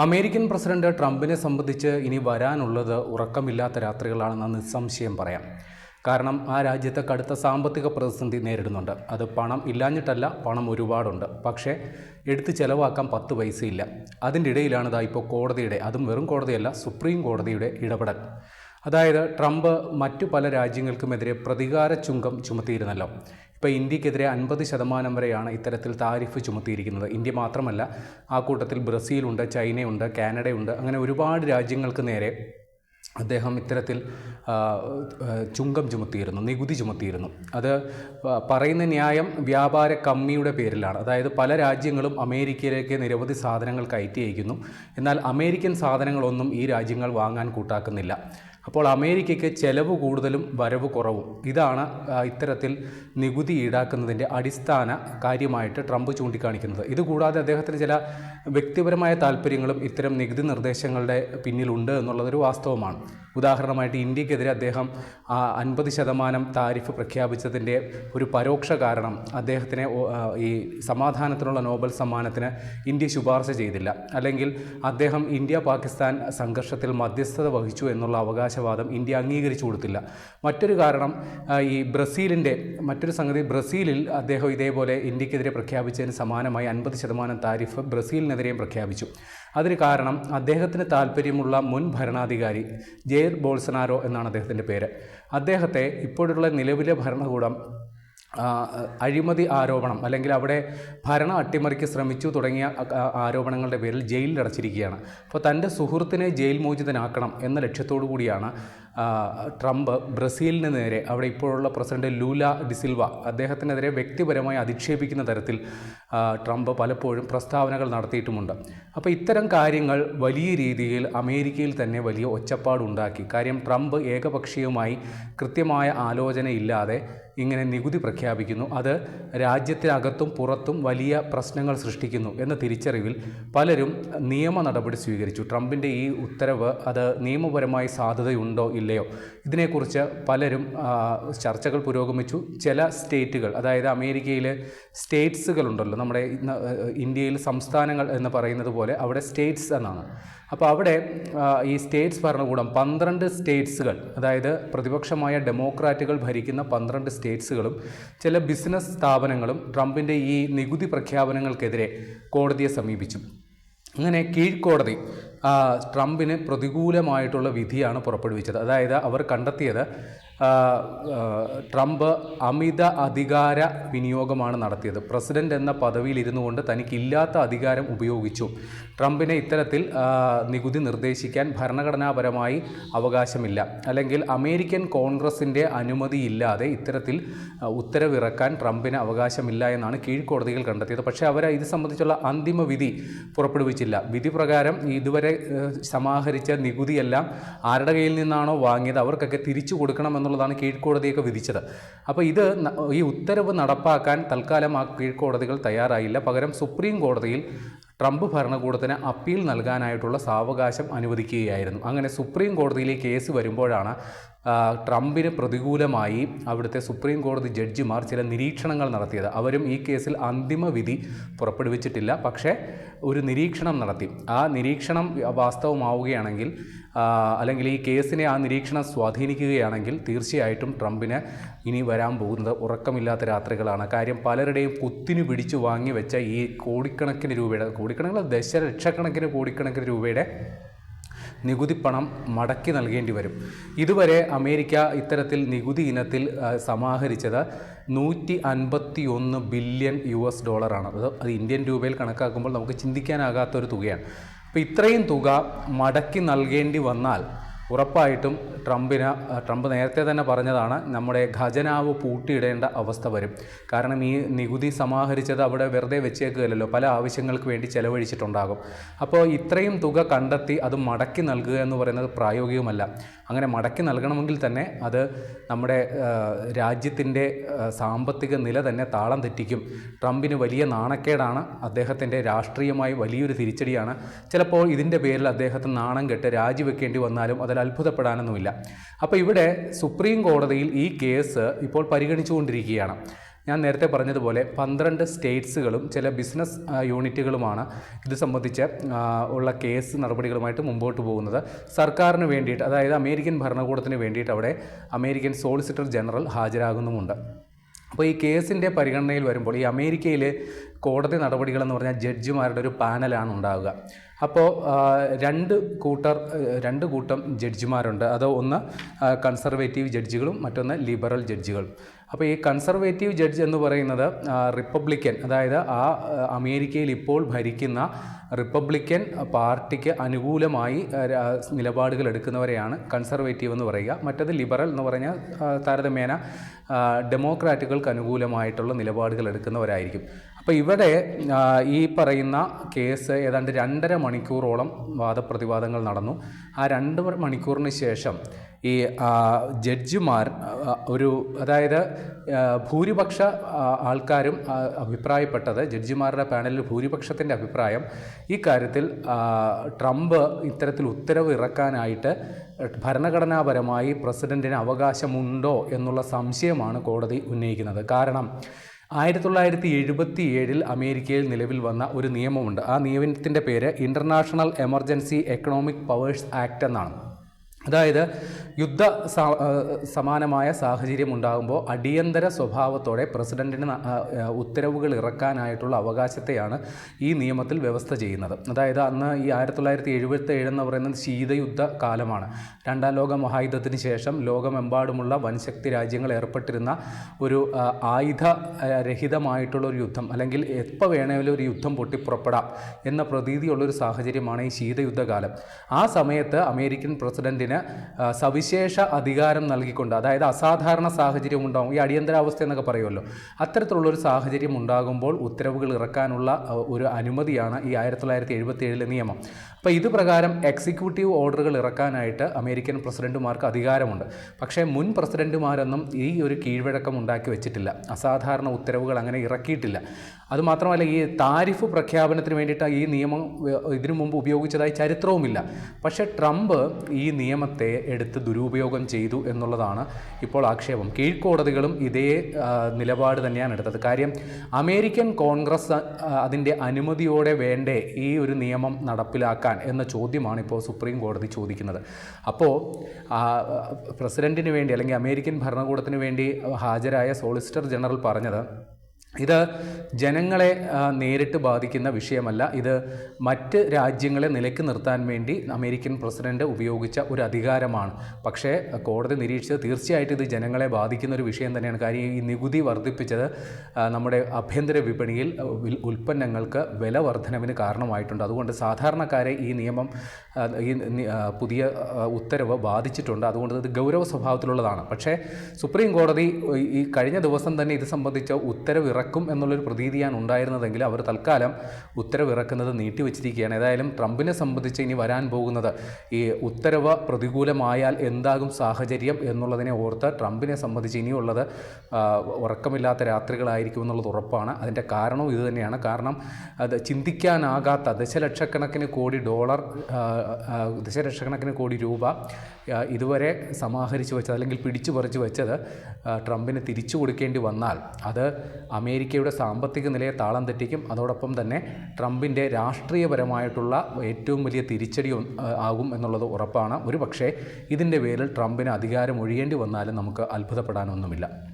American president ട്രംപിനെ സംബന്ധിച്ച് ഇനി വരാനുള്ളത് ഉറക്കമില്ലാത്ത രാത്രികളാണെന്ന് നിസ്സംശയം പറയാം. കാരണം ആ രാജ്യത്തെ കടുത്ത സാമ്പത്തിക പ്രതിസന്ധി നേരിടുന്നുണ്ട്. അത് പണം ഇല്ലാഞ്ഞിട്ടല്ല പണം ഒരുപാടുണ്ട്. പക്ഷേ എടുത്ത് ചിലവാക്കാൻ പത്ത് പൈസയില്ല. അതിന്റെ ഇടയിലാണ് ഇതാ ഇപ്പോൾ കോടതിയുടെ അതും വെറും കോടതിയല്ല സുപ്രീം കോടതിയുടെ ഇടപെടൽ. അതായത് ട്രംപ് മറ്റു പല രാജ്യങ്ങൾക്കുമെതിരെ പ്രതികാര ചുങ്കം ചുമത്തിയിരുന്നല്ലോ. ഇപ്പോൾ ഇന്ത്യക്കെതിരെ അൻപത് ശതമാനം വരെയാണ് ഇത്തരത്തിൽ താരിഫ് ചുമത്തിയിരിക്കുന്നത്. ഇന്ത്യ മാത്രമല്ല ആ കൂട്ടത്തിൽ ബ്രസീലുണ്ട് ചൈനയുണ്ട് കാനഡയുണ്ട് അങ്ങനെ ഒരുപാട് രാജ്യങ്ങൾക്ക് നേരെ അദ്ദേഹം ഇത്തരത്തിൽ ചുങ്കം ചുമത്തിയിരുന്നു നികുതി ചുമത്തിയിരുന്നു. അത് പറയുന്ന ന്യായം വ്യാപാര കമ്മിയുടെ പേരിലാണ്. അതായത് പല രാജ്യങ്ങളും അമേരിക്കയിലേക്ക് നിരവധി സാധനങ്ങൾ കയറ്റി അയക്കുന്നു. എന്നാൽ അമേരിക്കൻ സാധനങ്ങളൊന്നും ഈ രാജ്യങ്ങൾ വാങ്ങാൻ കൂട്ടാക്കുന്നില്ല. അപ്പോൾ അമേരിക്കയ്ക്ക് ചെലവ് കൂടുതലും വരവ് കുറവും. ഇതാണ് ഇത്തരത്തിൽ നികുതി ഈടാക്കുന്നതിന്റെ അടിസ്ഥാന കാര്യമായിട്ട് ട്രംപ് ചൂണ്ടിക്കാണിക്കുന്നത്. ഇതുകൂടാതെ അദ്ദേഹത്തിന് ചില വ്യക്തിപരമായ താല്പര്യങ്ങളും ഇത്തരം നികുതി നിർദ്ദേശങ്ങളുടെ പിന്നിലുണ്ട് എന്നുള്ളതൊരു വാസ്തവമാണ്. ഉദാഹരണമായിട്ട് ഇന്ത്യക്കെതിരെ അദ്ദേഹം അൻപത് ശതമാനം താരിഫ് പ്രഖ്യാപിച്ചതിന്റെ ഒരു പരോക്ഷ കാരണം അദ്ദേഹത്തിനെ ഈ സമാധാനത്തിനുള്ള നോബൽ സമ്മാനത്തിന് ഇന്ത്യ ശുപാർശ ചെയ്തില്ല. അല്ലെങ്കിൽ അദ്ദേഹം ഇന്ത്യ പാകിസ്ഥാൻ സംഘർഷത്തിൽ മധ്യസ്ഥത വഹിച്ചു എന്നുള്ള അവകാശവാദം ഇന്ത്യ അംഗീകരിച്ചു കൊടുത്തില്ല. മറ്റൊരു കാരണം ഈ ബ്രസീലിന്റെ മറ്റൊരു സംഗതി ബ്രസീലിൽ അദ്ദേഹം ഇതേപോലെ ഇന്ത്യക്കെതിരെ പ്രഖ്യാപിച്ചതിന് സമാനമായി അൻപത് ശതമാനം താരിഫ് ബ്രസീലിനെതിരെയും പ്രഖ്യാപിച്ചു. അതിന് കാരണം അദ്ദേഹത്തിന് താല്പര്യമുള്ള മുൻ ഭരണാധികാരി ബോൾസനാരോ എന്നാണ് അദ്ദേഹത്തിന്റെ പേര്. അദ്ദേഹത്തെ ഇപ്പോഴുള്ള നിലവിലെ ഭരണകൂടം അഴിമതി ആരോപണം അല്ലെങ്കിൽ അവിടെ ഭരണ അട്ടിമറിക്ക് ശ്രമിച്ചു തുടങ്ങിയ ആരോപണങ്ങളുടെ പേരിൽ ജയിലിൽ അടച്ചിരിക്കുകയാണ് അപ്പോൾ തന്റെ സുഹൃത്തിനെ ജയിൽ മോചിതനാക്കണം എന്ന ലക്ഷ്യത്തോടു കൂടിയാണ് ട്രംപ് ബ്രസീലിന് നേരെ അവിടെ ഇപ്പോഴുള്ള പ്രസിഡന്റ് ലൂല ഡിസിൽവ അദ്ദേഹത്തിനെതിരെ വ്യക്തിപരമായി അധിക്ഷേപിക്കുന്ന തരത്തിൽ ട്രംപ് പലപ്പോഴും പ്രസ്താവനകൾ നടത്തിയിട്ടുമുണ്ട്. അപ്പോൾ ഇത്തരം കാര്യങ്ങൾ വലിയ രീതിയിൽ അമേരിക്കയിൽ തന്നെ വലിയ ഒച്ചപ്പാടുണ്ടാക്കി. കാര്യം ട്രംപ് ഏകപക്ഷീയമായി കൃത്യമായ ആലോചനയില്ലാതെ ഇങ്ങനെ നികുതി പ്രഖ്യാപിക്കുന്നു. അത് രാജ്യത്തിനകത്തും പുറത്തും വലിയ പ്രശ്നങ്ങൾ സൃഷ്ടിക്കുന്നു എന്ന തിരിച്ചറിവിൽ പലരും നിയമ നടപടി സ്വീകരിച്ചു. ട്രംപിന്റെ ഈ ഉത്തരവ് അത് നിയമപരമായി സാധ്യതയുണ്ടോ ഇല്ലയോ? ഇതിനെക്കുറിച്ച് പലരും ചർച്ചകൾ പുരോഗമിച്ചു. ചില സ്റ്റേറ്റുകൾ അതായത് അമേരിക്കയിൽ സ്റ്റേറ്റ്സുകളുണ്ടല്ലോ. നമ്മുടെ ഇന്ത്യയിൽ സംസ്ഥാനങ്ങൾ എന്ന് പറയുന്നത് പോലെ അവിടെ സ്റ്റേറ്റ്സ് എന്നാണ്. അപ്പോൾ അവിടെ ഈ സ്റ്റേറ്റ്സ് ഭരണകൂടം പന്ത്രണ്ട് സ്റ്റേറ്റ്സുകൾ അതായത് പ്രതിപക്ഷമായ ഡെമോക്രാറ്റുകൾ ഭരിക്കുന്ന പന്ത്രണ്ട് സ്റ്റേറ്റ്സുകളും ചില ബിസിനസ് സ്ഥാപനങ്ങളും ട്രംപിന്റെ ഈ നികുതി പ്രഖ്യാപനങ്ങൾക്കെതിരെ കോടതിയെ സമീപിച്ചു. അങ്ങനെ കീഴ്ക്കോടതി ട്രംപിന് പ്രതികൂലമായിട്ടുള്ള വിധിയാണ് പുറപ്പെടുവിച്ചത്. അതായത് അവർ കണ്ടെത്തിയത് ട്രംപ് അമിത അധികാര വിനിയോഗമാണ് നടത്തിയത്. പ്രസിഡന്റ് എന്ന പദവിയിൽ ഇരുന്നു കൊണ്ട് തനിക്കില്ലാത്ത അധികാരം ഉപയോഗിച്ചു. ട്രംപിനെ ഇത്തരത്തിൽ നികുതി നിർദ്ദേശിക്കാൻ ഭരണഘടനാപരമായി അവകാശമില്ല. അല്ലെങ്കിൽ അമേരിക്കൻ കോൺഗ്രസിന്റെ അനുമതിയില്ലാതെ ഇത്തരത്തിൽ ഉത്തരവിറക്കാൻ ട്രംപിന് അവകാശമില്ല എന്നാണ് കീഴ്ക്കോടതികൾ കണ്ടെത്തിയത്. പക്ഷേ അവർ ഇത് സംബന്ധിച്ചുള്ള അന്തിമ വിധി പുറപ്പെടുവിച്ചില്ല. വിധി പ്രകാരം ഇതുവരെ സമാഹരിച്ച നികുതിയെല്ലാം ആരുടെ കയ്യിൽ നിന്നാണോ വാങ്ങിയത് അവർക്കൊക്കെ തിരിച്ചു കൊടുക്കണം എന്നുള്ളതാണ് കീഴ്ക്കോടതിയൊക്കെ വിധിച്ചത്. അപ്പോൾ ഇത് ഈ ഉത്തരവ് നടപ്പാക്കാൻ തൽക്കാലം ആ കീഴ്ക്കോടതികൾ തയ്യാറായില്ല. പകരം സുപ്രീം കോടതിയിൽ ട്രംപ് ഭരണകൂടത്തിന് അപ്പീൽ നൽകാനായിട്ടുള്ള സാവകാശം അനുവദിക്കുകയായിരുന്നു. അങ്ങനെ സുപ്രീം കോടതിയിലെ കേസ് വരുമ്പോഴാണ് ട്രംപിന് പ്രതികൂലമായി അവിടുത്തെ സുപ്രീം കോടതി ജഡ്ജിമാർ ചില നിരീക്ഷണങ്ങൾ നടത്തിയത്. അവരും ഈ കേസിൽ അന്തിമ വിധി പുറപ്പെടുവിച്ചിട്ടില്ല. പക്ഷേ ഒരു നിരീക്ഷണം നടത്തി. ആ നിരീക്ഷണം വാസ്തവമാവുകയാണെങ്കിൽ അല്ലെങ്കിൽ ഈ കേസിനെ ആ നിരീക്ഷണം സ്വാധീനിക്കുകയാണെങ്കിൽ തീർച്ചയായിട്ടും ട്രംപിന് ഇനി വരാൻ പോകുന്നത് ഉറക്കമില്ലാത്ത രാത്രികളാണ്. കാര്യം പലരുടെയും കുത്തിനു പിടിച്ചു വാങ്ങി വെച്ച ഈ കോടിക്കണക്കിന് രൂപയുടെ കോടിക്കണക്കിന് ദശലക്ഷക്കണക്കിന് കോടിക്കണക്കിന് രൂപയുടെ നികുതി പണം മടക്കി നൽകേണ്ടി വരും. ഇതുവരെ അമേരിക്ക ഇത്തരത്തിൽ നികുതി ഇനത്തിൽ സമാഹരിച്ചത് നൂറ്റി അൻപത്തി ഒന്ന് ബില്യൺ യു എസ് ഡോളറാണ്. അത് അത് ഇന്ത്യൻ രൂപയിൽ കണക്കാക്കുമ്പോൾ നമുക്ക് ചിന്തിക്കാനാകാത്ത ഒരു തുകയാണ്. അപ്പോൾ ഇത്രയും തുക മടക്കി നൽകേണ്ടി വന്നാൽ ഉറപ്പായിട്ടും ട്രംപിന് ട്രംപ് നേരത്തെ തന്നെ പറഞ്ഞതാണ് നമ്മുടെ ഖജനാവ് പൂട്ടിയിടേണ്ട അവസ്ഥ വരും. കാരണം ഈ നികുതി സമാഹരിച്ചത് അവിടെ വെറുതെ വെച്ചേക്കുകയല്ലോ പല ആവശ്യങ്ങൾക്ക് വേണ്ടി ചെലവഴിച്ചിട്ടുണ്ടാകും. അപ്പോൾ ഇത്രയും തുക കണ്ടെത്തി അത് മടക്കി നൽകുക എന്ന് പറയുന്നത് പ്രായോഗികമല്ല. അങ്ങനെ മടക്കി നൽകണമെങ്കിൽ തന്നെ അത് നമ്മുടെ രാജ്യത്തിന്റെ സാമ്പത്തിക നില തന്നെ താളം തെറ്റിക്കും. ട്രംപിന് വലിയ നാണക്കേടാണ്. അദ്ദേഹത്തിന്റെ രാഷ്ട്രീയമായി വലിയൊരു തിരിച്ചടിയാണ്. ചിലപ്പോൾ ഇതിന്റെ പേരിൽ അദ്ദേഹത്തിന് നാണം കെട്ട് രാജിവെക്കേണ്ടി വന്നാലും അതിൽ അത്ഭുതപ്പെടാനൊന്നുമില്ല. അപ്പോൾ ഇവിടെ സുപ്രീം കോടതിയിൽ ഈ കേസ് ഇപ്പോൾ പരിഗണിച്ചുകൊണ്ടിരിക്കുകയാണ്. ഞാൻ നേരത്തെ പറഞ്ഞതുപോലെ പന്ത്രണ്ട് സ്റ്റേറ്റ്സുകളും ചില ബിസിനസ് യൂണിറ്റുകളുമാണ് ഇത് സംബന്ധിച്ച് ഉള്ള കേസ് നടപടികളുമായിട്ട് മുമ്പോട്ട് പോകുന്നത്. സർക്കാരിന് വേണ്ടിയിട്ട് അതായത് അമേരിക്കൻ ഭരണകൂടത്തിന് വേണ്ടിയിട്ട് അവിടെ അമേരിക്കൻ സോളിസിറ്റർ ജനറൽ ഹാജരാകുന്നുമുണ്ട്. അപ്പോൾ ഈ കേസിന്റെ പരിഗണനയിൽ വരുമ്പോൾ ഈ അമേരിക്കയിൽ കോടതി നടപടികളെന്ന് പറഞ്ഞാൽ ജഡ്ജിമാരുടെ ഒരു പാനലാണ് ഉണ്ടാവുക. അപ്പോൾ രണ്ട് കൂട്ടർ രണ്ട് കൂട്ടം ജഡ്ജിമാരുണ്ട്. അത് ഒന്ന് കൺസർവേറ്റീവ് ജഡ്ജികളും മറ്റൊന്ന് ലിബറൽ ജഡ്ജികളും. അപ്പോൾ ഈ കൺസർവേറ്റീവ് ജഡ്ജ് എന്ന് പറയുന്നത് റിപ്പബ്ലിക്കൻ അതായത് ആ അമേരിക്കയിൽ ഇപ്പോൾ ഭരിക്കുന്ന റിപ്പബ്ലിക്കൻ പാർട്ടിക്ക് അനുകൂലമായി നിലപാടുകൾ എടുക്കുന്നവരെയാണ് കൺസർവേറ്റീവ് എന്ന് പറയുക. മറ്റത് ലിബറൽ എന്ന് പറഞ്ഞാൽ താരതമ്യേന ഡെമോക്രാറ്റുകൾക്ക് അനുകൂലമായിട്ടുള്ള നിലപാടുകൾ എടുക്കുന്നവരായിരിക്കും. അപ്പോൾ ഇവിടെ ഈ പറയുന്ന കേസ് ഏതാണ്ട് രണ്ടര മണിക്കൂറോളം വാദപ്രതിവാദങ്ങൾ നടന്നു. ആ രണ്ട് മണിക്കൂറിന് ശേഷം ഈ ജഡ്ജിമാർ ഒരു അതായത് ഭൂരിപക്ഷ ആൾക്കാരും അഭിപ്രായപ്പെട്ടത് ജഡ്ജിമാരുടെ പാനലിൽ ഭൂരിപക്ഷത്തിന്റെ അഭിപ്രായം ഈ കാര്യത്തിൽ ട്രംപ് ഇത്തരത്തിൽ ഉത്തരവ് ഇറക്കാനായിട്ട് ഭരണഘടനാപരമായി പ്രസിഡന്റിന് അവകാശമുണ്ടോ എന്നുള്ള സംശയമാണ് കോടതി ഉന്നയിക്കുന്നത്. കാരണം ആയിരത്തി തൊള്ളായിരത്തി എഴുപത്തി ഏഴിൽ അമേരിക്കയിൽ നിലവിൽ വന്ന ഒരു നിയമമുണ്ട്. ആ നിയമത്തിന്റെ പേര് international emergency economic powers act എന്നാണ്. അതായത് യുദ്ധ സമാനമായ സാഹചര്യം ഉണ്ടാകുമ്പോൾ അടിയന്തര സ്വഭാവത്തോടെ പ്രസിഡന്റിന് ഉത്തരവുകൾ ഇറക്കാനായിട്ടുള്ള അവകാശത്തെയാണ് ഈ നിയമത്തിൽ വ്യവസ്ഥ ചെയ്യുന്നത്. അതായത് അന്ന് ഈ ആയിരത്തി തൊള്ളായിരത്തി എഴുപത്തി ഏഴെന്ന് പറയുന്നത് ശീതയുദ്ധ കാലമാണ്. രണ്ടാം ലോക മഹായുദ്ധത്തിന് ശേഷം ലോകമെമ്പാടുമുള്ള വൻശക്തി രാജ്യങ്ങൾ ഏർപ്പെട്ടിരുന്ന ഒരു ആയുധ രഹിതമായിട്ടുള്ള ഒരു യുദ്ധം അല്ലെങ്കിൽ എപ്പോൾ വേണമെങ്കിലും ഒരു യുദ്ധം പൊട്ടിപ്പുറപ്പെടാം എന്ന പ്രതീതിയുള്ളൊരു സാഹചര്യമാണ് ഈ ശീതയുദ്ധകാലം ആ സമയത്ത് അമേരിക്കൻ പ്രസിഡന്റിന് സവിശേഷ അധികാരം നൽകിക്കൊണ്ട് അതായത് അസാധാരണ സാഹചര്യം ഉണ്ടാകും ഈ അടിയന്തരാവസ്ഥ എന്നൊക്കെ പറയുമല്ലോ. അത്തരത്തിലുള്ള ഒരു സാഹചര്യം ഉണ്ടാകുമ്പോൾ ഉത്തരവുകൾ ഇറക്കാനുള്ള ഒരു അനുമതിയാണ് ഈ ആയിരത്തി തൊള്ളായിരത്തി എഴുപത്തി ഏഴിലെ നിയമം. അപ്പോൾ ഇത് പ്രകാരം എക്സിക്യൂട്ടീവ് ഓർഡറുകൾ ഇറക്കാനായിട്ട് അമേരിക്കൻ പ്രസിഡന്റുമാർക്ക് അധികാരമുണ്ട്. പക്ഷേ മുൻ പ്രസിഡന്റുമാരൊന്നും ഈ ഒരു കീഴ്വഴക്കം ഉണ്ടാക്കി വെച്ചിട്ടില്ല. അസാധാരണ ഉത്തരവുകൾ അങ്ങനെ ഇറക്കിയിട്ടില്ല. അതുമാത്രമല്ല ഈ താരിഫ് പ്രഖ്യാപനത്തിന് വേണ്ടിയിട്ട് ഈ നിയമം ഇതിനു മുമ്പ് ഉപയോഗിച്ചതായി ചരിത്രവുമില്ല. പക്ഷേ ട്രംപ് ഈ നിയമത്തെ എടുത്ത് ദുരുപയോഗം ചെയ്തു എന്നുള്ളതാണ് ഇപ്പോൾ ആക്ഷേപം. കീഴ്ക്കോടതികളും ഇതേ നിലപാട് തന്നെയാണ് എടുത്തത്. കാര്യം അമേരിക്കൻ കോൺഗ്രസ് അതിന്റെ അനുമതിയോടെ വേണ്ടേ ഈ ഒരു നിയമം നടപ്പിലാക്കാൻ എന്ന ചോദ്യമാണ് ഇപ്പോൾ സുപ്രീം കോടതി ചോദിക്കുന്നത്. അപ്പോൾ പ്രസിഡന്റിന് വേണ്ടി അല്ലെങ്കിൽ അമേരിക്കൻ ഭരണകൂടത്തിന് വേണ്ടി ഹാജരായ സോളിസിറ്റർ ജനറൽ പറഞ്ഞത് ഇത് ജനങ്ങളെ നേരിട്ട് ബാധിക്കുന്ന വിഷയമല്ല. ഇത് മറ്റ് രാജ്യങ്ങളെ നിലയ്ക്ക് നിർത്താൻ വേണ്ടി അമേരിക്കൻ പ്രസിഡന്റ് ഉപയോഗിച്ച ഒരു അധികാരമാണ്. പക്ഷേ കോടതി നിരീക്ഷിച്ചത് തീർച്ചയായിട്ടും ഇത് ജനങ്ങളെ ബാധിക്കുന്ന ഒരു വിഷയം തന്നെയാണ്. കാര്യം ഈ നികുതി വർദ്ധിപ്പിച്ചത് നമ്മുടെ ആഭ്യന്തര വിപണിയിൽ ഉൽപ്പന്നങ്ങൾക്ക് വില വർധനവിന് കാരണമായിട്ടുണ്ട്. അതുകൊണ്ട് സാധാരണക്കാരെ ഈ നിയമം ഈ പുതിയ ഉത്തരവ് ബാധിച്ചിട്ടുണ്ട്. അതുകൊണ്ട് ഇത് ഗൗരവ സ്വഭാവത്തിലുള്ളതാണ്. പക്ഷേ സുപ്രീം കോടതി ഈ- കഴിഞ്ഞ ദിവസം തന്നെ ഇത് സംബന്ധിച്ച ഉത്തരവ് ഇറക്കും എന്നുള്ളൊരു പ്രതീതിയാണ് ഉണ്ടായിരുന്നതെങ്കിൽ അവർ തൽക്കാലം ഉത്തരവ് ഇറക്കുന്നത് നീട്ടിവെച്ചിരിക്കുകയാണ്. ഏതായാലും ട്രംപിനെ സംബന്ധിച്ച് ഇനി വരാൻ പോകുന്നത് ഈ ഉത്തരവ് പ്രതികൂലമായാൽ എന്താകും സാഹചര്യം എന്നുള്ളതിനെ ഓർത്ത് ട്രംപിനെ സംബന്ധിച്ച് ഇനിയുള്ളത് ഉറക്കമില്ലാത്ത രാത്രികളായിരിക്കും എന്നുള്ളത് ഉറപ്പാണ്. അതിന്റെ കാരണവും ഇത് തന്നെയാണ്. കാരണം അത് ചിന്തിക്കാനാകാത്ത ദശലക്ഷക്കണക്കിന് കോടി ഡോളർ ദശലക്ഷക്കണക്കിന് കോടി രൂപ ഇതുവരെ സമാഹരിച്ചു വെച്ചത് അല്ലെങ്കിൽ പിടിച്ചു പറിച്ചു വെച്ചത് ട്രംപിന് തിരിച്ചു കൊടുക്കേണ്ടി വന്നാൽ അത് അമേരിക്കയുടെ സാമ്പത്തിക നിലയെ താളം തെറ്റിക്കും. അതോടൊപ്പം തന്നെ ട്രംപിന്റെ രാഷ്ട്രീയപരമായിട്ടുള്ള ഏറ്റവും വലിയ തിരിച്ചടി ആകും എന്നുള്ളത് ഉറപ്പാണ്. ഒരു പക്ഷേ ഇതിന്റെ പേരിൽ ട്രംപിന് അധികാരം ഒഴിയേണ്ടി വന്നാലും നമുക്ക് അത്ഭുതപ്പെടാനൊന്നുമില്ല.